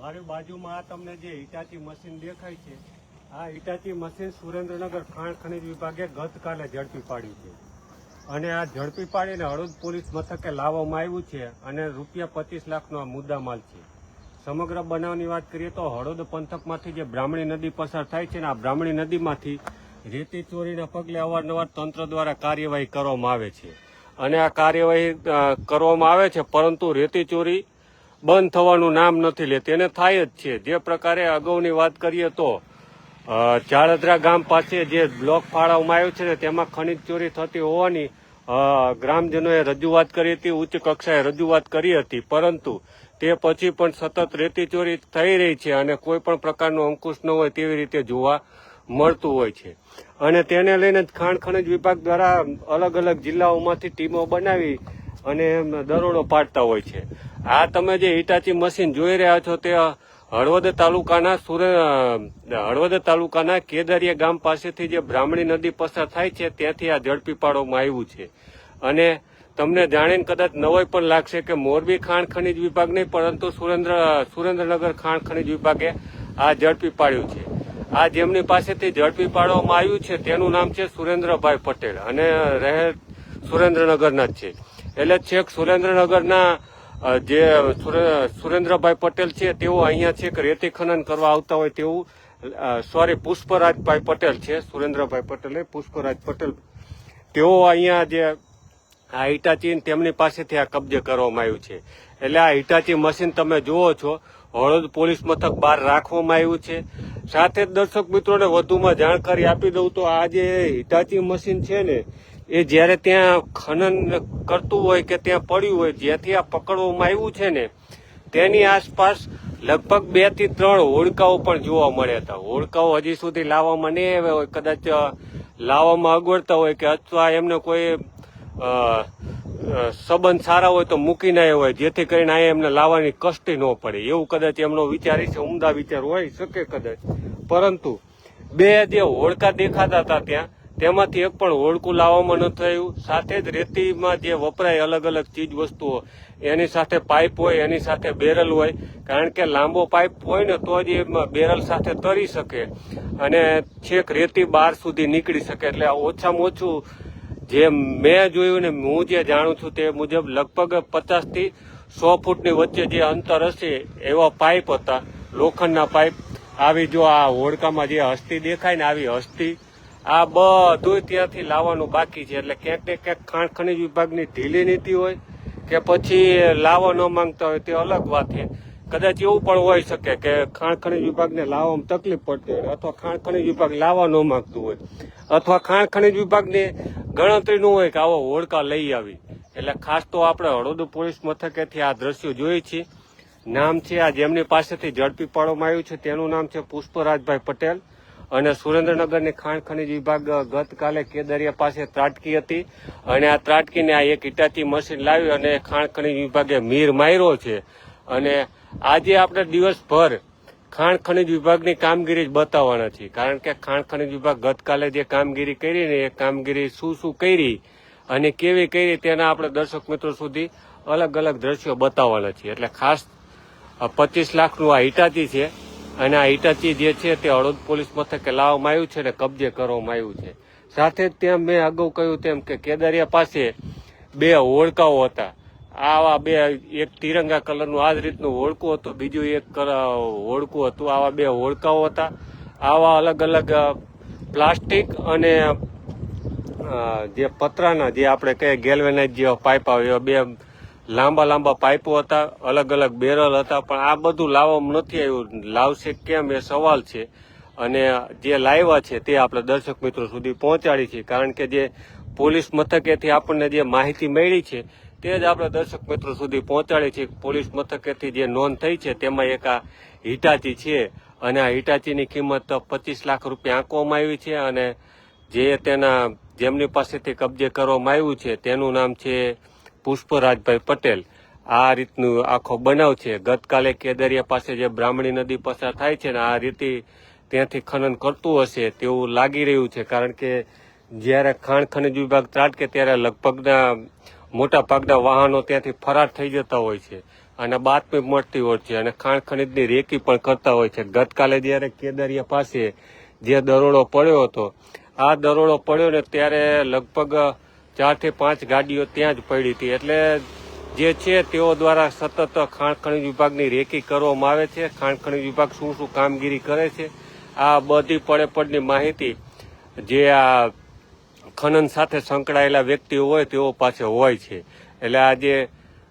મારી બાજુમાં આ તમને જે હિટાચી મશીન દેખાય છે, આ હિટાચી મશીન સુરેન્દ્રનગર ખાણ ખનિજ વિભાગે ગતકાલે ઝડપી પાડ્યું છે. અને આ ઝડપી પાડીને હળદ પોલીસ મથકે લાવવામાં આવ્યું છે અને રૂપિયા પચીસ લાખનો આ મુદ્દામાલ છે. સમગ્ર બનાવની વાત કરીએ તો હળદ પંથકમાંથી જે બ્રાહ્મણી નદી પસાર થાય છે ને આ બ્રાહ્મણી નદીમાંથી રેતી ચોરીના પગલે અવારનવાર તંત્ર દ્વારા કાર્યવાહી કરવામાં આવે છે. અને આ કાર્યવાહી કરવામાં આવે છે, પરંતુ રેતી ચોરી બંધ થવાનું નામ નથી લેતી અને થાય જ છે. જે પ્રકારે અગાઉની વાત કરીએ તો ચાળદરા ગામ પાસે જે બ્લોક ફાળવવામાં આવ્યો છે તેમાં ખનીજ ચોરી થતી હોવાની ગ્રામજનોએ રજૂઆત કરી હતી, ઉચ્ચ કક્ષાએ રજૂઆત કરી હતી. પરંતુ તે પછી પણ સતત રેતી ચોરી થઈ રહી છે અને કોઈ પણ પ્રકારનો અંકુશ ન હોય તેવી રીતે જોવા મળતું હોય છે. અને તેને લઈને ખાણ ખનિજ વિભાગ દ્વારા અલગ અલગ જિલ્લાઓમાંથી ટીમો બનાવી અને દરોડો પાડતા હોય છે. આ તમે જે હિટાચી મશીન જોઈ રહ્યા છો તે હળવદ તાલુકાના સુરે હળવદ તાલુકાના કેદરિયા ગામ પાસેથી જે બ્રાહ્મણી નદી પસાર થાય છે, ત્યાંથી આ ઝડપી પાડવામાં આવ્યું છે. અને તમને જાણીને કદાચ નવાઈ પણ લાગશે કે મોરબી ખાણ ખનિજ વિભાગ નહીં, પરંતુ સુરેન્દ્ર, સુરેન્દ્રનગર ખાણ ખનિજ વિભાગે આ ઝડપી પાડ્યું છે. આ જેમની પાસેથી ઝડપી પાડવામાં આવ્યું છે, તેનું નામ છે સુરેન્દ્રભાઈ પટેલ અને રહે સુરેન્દ્રનગરના જ છે. એટલે છેક સુરેન્દ્રનગરના જે સુરેન્દ્રભાઈ પટેલ છે, તેઓ અહીંયા છેક રેતી ખનન કરવા આવતા હોય તેવું સોરી, પુષ્પરાજભાઈ પટેલ છે, સુરેન્દ્રભાઈ પટેલે, પુષ્પરાજ પટેલ. તેઓ અહીંયા જે આ હિટાચી તેમની પાસેથી આ કબજે કરવામાં આવ્યું છે. એટલે આ હિટાચી મશીન તમે જુઓ છો, હળદ પોલીસ મથક બહાર રાખવામાં આવ્યું છે. સાથે દર્શક મિત્રોને વધુમાં જાણકારી આપી દઉં તો આ જે હિટાચી મશીન છે ને એ જ્યારે ત્યાં ખનન કરતું હોય કે ત્યાં પડ્યું હોય, જ્યાંથી આ પકડવામાં આવ્યું છે ને, તેની આસપાસ લગભગ બેથી ત્રણ હોડકાઓ પણ જોવા મળ્યા હતા. હોડકાઓ હજી સુધી લાવવામાં નહીં આવ્યા હોય. કદાચ લાવવામાં અગવડતા હોય કે અથવા એમને કોઈ સંબંધ સારા હોય તો મૂકી ના હોય, જેથી કરીને અહીંયા એમને લાવવાની કષ્ટી ન પડે. એવું કદાચ એમનો વિચાર છે ઉમદા વિચાર હોય શકે કદાચ. પરંતુ બે જે હોડકા દેખાતા હતા ત્યાં તેમાંથી એક પણ હોડકું લાવવામાં ન થયું. સાથે જ રેતીમાં જે વપરાય અલગ અલગ ચીજ વસ્તુઓ એની સાથે પાઇપ હોય, એની સાથે બેરલ હોય. કારણ કે લાંબો પાઇપ હોય ને તો જ એમાં બેરલ સાથે તરી શકે અને છેક રેતી બહાર સુધી નીકળી શકે. એટલે ઓછામાં ઓછું જે મેં જોયું ને હું જે જાણું છું તે મુજબ લગભગ પચાસથી સો ફૂટની વચ્ચે જે અંતર હશે એવા પાઇપ હતા. લોખંડના પાઇપ. આવી જો આ હોડકામાં જે હસ્તી દેખાય ને આવી હસ્તી આ બધું ત્યાંથી લાવવાનું બાકી છે. એટલે ક્યાંક ને ક્યાંક ખાણ ખનીજ વિભાગની ઢીલી નીતિ હોય કે પછી લાવવા ન માંગતા હોય તે અલગ વાત છે. કદાચ એવું પણ હોઈ શકે કે ખાણ ખનીજ વિભાગને લાવવામાં તકલીફ પડતી હોય અથવા ખાણ ખનીજ વિભાગ લાવવા ન માંગતું હોય અથવા ખાણ ખનીજ વિભાગને ગણતરી ન હોય કે આવો હોડકા લઈ આવી. એટલે ખાસ તો આપણે હળોદ પોલીસ મથકેથી આ દ્રશ્યો જોઈએ છીએ. નામ છે આ જેમની પાસેથી ઝડપી પાડવામાં આવ્યું છે. તેનું નામ છે પુષ્પરાજભાઈ પટેલ. અને સુરેન્દ્રનગરની ખાણ ખનીજ વિભાગ ગતકાલે કેદરિયા પાસે ત્રાટકી હતી. અને આ ત્રાટકીને આ એક ઇટાચી મશીન લાવી અને ખાણ ખનીજ વિભાગે મીર માર્યો છે. અને આજે આપણે દિવસભર ખાણ ખનીજ વિભાગની કામગીરી જ બતાવવાના છીએ. કારણ કે ખાણ ખનીજ વિભાગ ગતકાલે જે કામગીરી કરી ને એ કામગીરી શું શું કરી અને કેવી કરી તેના આપણે દર્શક મિત્રો સુધી અલગ અલગ દ્રશ્યો બતાવવાના છીએ. એટલે ખાસ પચીસ લાખનું આ હિટાચી છે. અને આ હિટાચી જે છે તે હળદ પોલીસ મથકે લાવવામાં આવ્યું છે અને કબજે કરવામાં આવ્યું છે. સાથે જ ત્યાં મેં અગાઉ કહ્યું તેમ કે કેદારિયા પાસે બે હોડકાઓ હતા. આવા બે, એક તિરંગા કલરનું આ જ રીતનું હોળકું હતું, બીજું એક હોડકું હતું. આવા બે હોળકાઓ હતા. આવા અલગ અલગ પ્લાસ્ટિક અને જે પતરાના જે આપણે કહીએ ગેલ્વેનાઇઝ જેવા પાઇપ આવે એવા બે લાંબા લાંબા પાઇપો હતા, અલગ અલગ બેરલ હતા, પણ આ બધું લાવવામાં નથી આવ્યું. લાવશે કેમ એ સવાલ છે. અને જે લાવ્યા છે તે આપણે દર્શક મિત્રો સુધી પહોંચાડી છે. કારણ કે જે પોલીસ મથકેથી આપણને જે માહિતી મળી છે, તે જ આપણે દર્શક મિત્રો સુધી પહોંચાડી છે. પોલીસ મથકેથી જે નોંધ થઈ છે, તેમાં એક આ હિટાચી છે. અને આ હિટાચીની કિંમત પચીસ લાખ રૂપિયા આંકવામાં આવી છે અને જે તેના જેમની પાસેથી કબજે કરવામાં આવ્યું છે, તેનું નામ છે પુષ્પરાજભાઈ પટેલ આ રીતનું આખો બનાવ છે. ગતકાલે કેદરિયા પાસે જે બ્રાહ્મણી નદી પસાર થાય છે ને આ રીતે ત્યાંથી ખનન કરતું હશે તેવું લાગી રહ્યું છે. કારણ કે જ્યારે ખાણ ખનિજ વિભાગ ત્રાટકે ત્યારે લગભગના મોટા ભાગના વાહનો ત્યાંથી ફરાર થઈ જતા હોય છે અને બાતમી મળતી હોય છે અને ખાણ ખનિજની રેકી પણ કરતા હોય છે. ગતકાલે જ્યારે કેદારિયા પાસે જે દરોડો પડ્યો હતો, આ દરોડો પડ્યો ને ત્યારે લગભગ ચારથી પાંચ ગાડીઓ ત્યાં જ પડી હતી. એટલે જે છે તેઓ દ્વારા સતત ખાણ ખનીજ વિભાગની રેકી કરવામાં આવે છે. ખાણ ખનીજ વિભાગ શું શું કામગીરી કરે છે? આ બધી પડે પડની માહિતી જે આ ખનન સાથે સંકળાયેલા વ્યક્તિઓ હોય તેઓ પાસે હોય છે. એટલે આ જે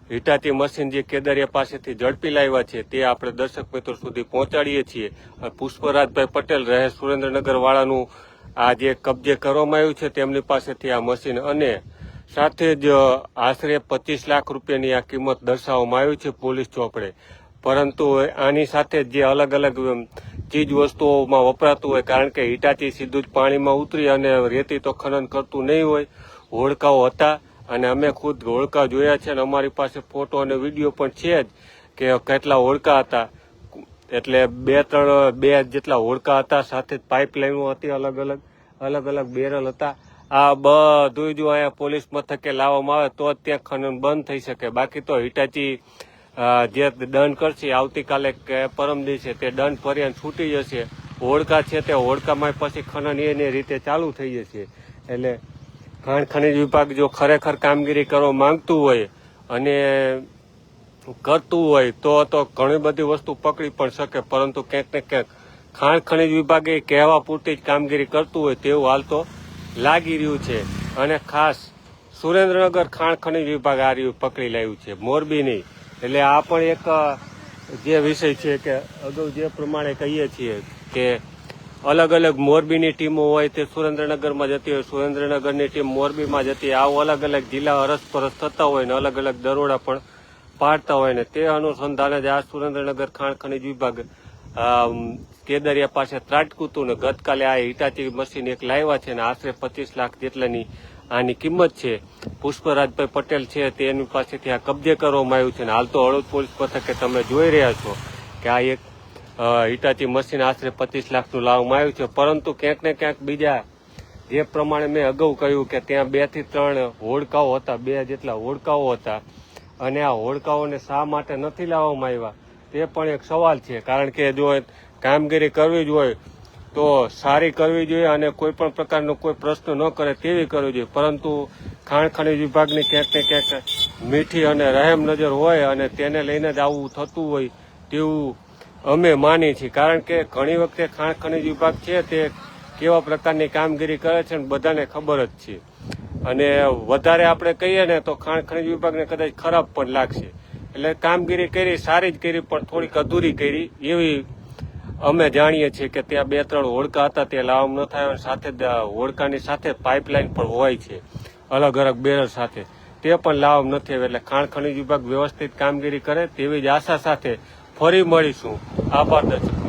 હિટાચી મશીન જે કેદારિયા પાસેથી ઝડપી લાવ્યા છે, તે આપણે દર્શક મિત્રો સુધી પહોંચાડીએ છીએ. પુષ્પરાજભાઈ પટેલ રહે સુરેન્દ્રનગર વાળાનું આ જે કબજે કરવામાં આવ્યું છે તેમની પાસેથી આ મશીન અને સાથે જ આશરે પચીસ લાખ રૂપિયાની આ કિંમત દર્શાવવામાં આવી છે પોલીસ ચોપડે. પરંતુ આની સાથે જે અલગ અલગ ચીજ વસ્તુઓમાં વપરાતું હોય, કારણ કે હિટાચી સીધું જ પાણીમાં ઉતરી અને રેતી તો ખનન કરતું નહીં હોય, હોડકાઓ હતા અને અમે ખુદ હોડકા જોયા છે અને અમારી પાસે ફોટો અને વીડિયો પણ છે જ કે કેટલા હોડકા હતા. એટલે બે, ત્રણ, બે જેટલા હોડકા હતા, સાથે જ પાઇપલાઇનો હતી અલગ અલગ. અલગ અલગ બેરલ હતા. આ બધું જો અહીંયા પોલીસ મથકે લાવવામાં આવે તો જ ત્યાં ખનન બંધ થઈ શકે. બાકી તો હિટાચી જે દંડ કરશે આવતીકાલે કે પરમ દિવસે તે દંડ ફરી છૂટી જશે. હોડકા છે તે હોડકામાં પછી ખનન એની રીતે ચાલુ થઈ જશે. એટલે ખાણ ખનિજ વિભાગ જો ખરેખર કામગીરી કરવા માંગતું હોય અને કરતું હોય તો તો ઘણી બધી વસ્તુ પકડી પણ શકે, પરંતુ ક્યાંક ને ક્યાંક ખાણ ખનિજ વિભાગે કહેવા પૂરતી જ કામગીરી કરતું હોય તેવું હાલ તો લાગી રહ્યું છે. અને ખાસ સુરેન્દ્રનગર ખાણ ખનિજ વિભાગ આ રહ્યું પકડી લાવ્યું છે. મોરબી નહીં એટલે આ પણ એક જે વિષય છે કે અગાઉ જે પ્રમાણે કહીએ છીએ કે અલગ અલગ મોરબીની ટીમો હોય તે સુરેન્દ્રનગરમાં જતી હોય, સુરેન્દ્રનગરની ટીમ મોરબીમાં જતી, આવું અલગ અલગ જિલ્લા અરસપરસ થતા હોય ને અલગ અલગ દરોડા પણ પાડતા હોય ને તે અનુસંધાને જ આ સુરેન્દ્રનગર ખાણ ખનિજ વિભાગ કેદરિયા પાસે ત્રાટકુતું ને ગતકાલે આ હિટાચી મશીન એક લાવ્યા છે ને આશરે પચીસ લાખ જેટલાની આની કિંમત છે. પુષ્પરાજભાઈ પટેલ છે તેની પાસેથી આ કબજે કરવામાં આવ્યું છે અને હાલ તો હળવદ પોલીસ મથકે તમે જોઈ રહ્યા છો કે આ એક હિટાચી મશીન આશરે પચીસ લાખનું લાવવામાં આવ્યું છે. પરંતુ ક્યાંક ને ક્યાંક બીજા જે પ્રમાણે મેં અગાઉ કહ્યું કે ત્યાં બેથી ત્રણ હોડકાઓ હતા, બે જેટલા હોડકાઓ હતા. અને આ હોડકાઓને શા માટે નથી લાવવામાં આવ્યા? તે પણ એક સવાલ છે. કારણ કે જો કામગીરી કરવી જ હોય, તો સારી કરવી જોઈએ અને કોઈ પણ પ્રકારનો કોઈ પ્રશ્ન ન કરે તેવી કરવી જોઈએ. પરંતુ ખાણ ખનીજ વિભાગની ક્યાંક ને ક્યાંક મીઠી અને રહેમ નજર હોય અને તેને લઈને જ આવું થતું હોય તેવું અમે માની છીએ. કારણ કે ઘણી વખતે ખાણ ખનીજ વિભાગ છે તે કેવા પ્રકારની કામગીરી કરે છે અને બધાને ખબર જ છે. અને વધારે આપણે કહીએ ને તો ખાણ ખનીજ વિભાગને કદાચ ખરાબ પણ લાગશે. એટલે કામગીરી કરી, સારી જ કરી, પણ થોડીક અધૂરી કરી. એવી અમે જાણીએ છીએ કે ત્યાં બે ત્રણ હોડકા હતા તે લાવવામાં ન થાય સાથે હોડકાની સાથે પાઇપલાઇન પણ હોય છે. અલગ અલગ બેરલ સાથે. તે પણ લાવવામાં નથી આવે એટલે ખાણ ખનીજ વિભાગ વ્યવસ્થિત કામગીરી કરે, તેવી જ આશા સાથે ફરી મળીશું. આભાર દર્શક